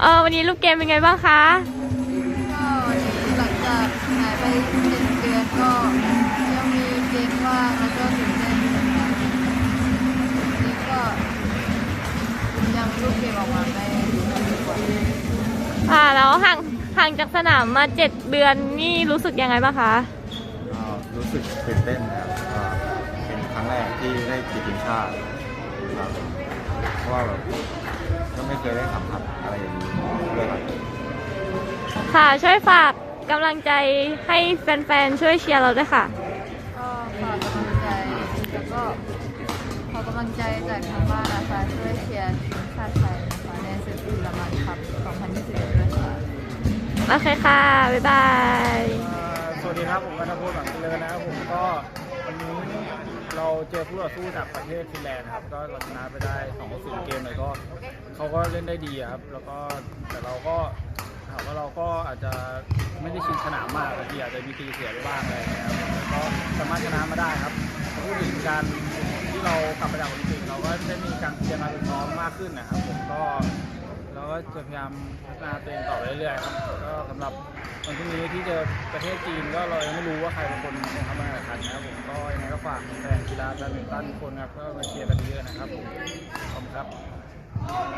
เออวันนี้ลูกเกมเป็นไงบ้างคะ ก็หลังจากหายไปเจ็ดเดือนก็ยังมีเกมว่างแล้วก็ตื่นเต้นอยู่นะครับวันนี้ก็ยังลูกเกมออกมาไม่ดีกว่าค่ะแล้วห่างห่างจากสนามมาเจ็ดเดือนนี่รู้สึกยังไงบ้างคะก็รู้สึกตื่นเต้นนะครับก็เป็นครั้งแรกที่ได้ติดทีมชาติครับเพราะว่าแบบก็ไม่เคยได้สัมผัสอะไรอย่างนี้ด้วยครับ ค่ะ ช่วยฝากกำลังใจให้แฟนๆ ช่วยเชียร์เราด้วยค่ะ ก็ฝากกำลังใจแล้วก็ขอกำลังใจจากทางบ้านนะคะช่วยเชียร์ทีมชาติไทยนะคะในศึกเยอรมันครับ2021ด้วยค่ะ โอเคค่ะ บ๊ายบายอ่าสวัสดีครับผมกันทพลหวังเจริญนะครับผมก็วันนี้เราเจอผู้ต่อสู้จากประเทศฟินแลนด์ครับก็เราชนะไปได้2ต่อ0เกมเลยก็เขาก็เล่นได้ดีอะครับแล้วก็แต่เราก็ ถามว่าเราก็อาจจะไม่ได้ชิงสนามมากบางทีอาจจะมีตีเสียไปบ้างอะไรอย่างเงี้ยครับก็สามารถชนะมาได้ครับพูดถึงการที่เรากลับมาจากโอลิมปิกเราก็ได้มีการเตรียมการฝึกซ้อมมากขึ้นนะครับผมก็เราก็จะพยายามพัฒนาตัวเองต่อไปเรื่อยๆครับก็สำหรับวันพรุ่งนี้ที่เจอประเทศจีนก็เรายังไม่รู้ว่าใครเป็นคนทำมาแข่งขันนะครับผมก็ยังไงก็ฝากแฟนกีฬาแบดมินตันทุกคนครับก็มาเชียร์กันเยอะๆนะครับผมขอบคุณครับ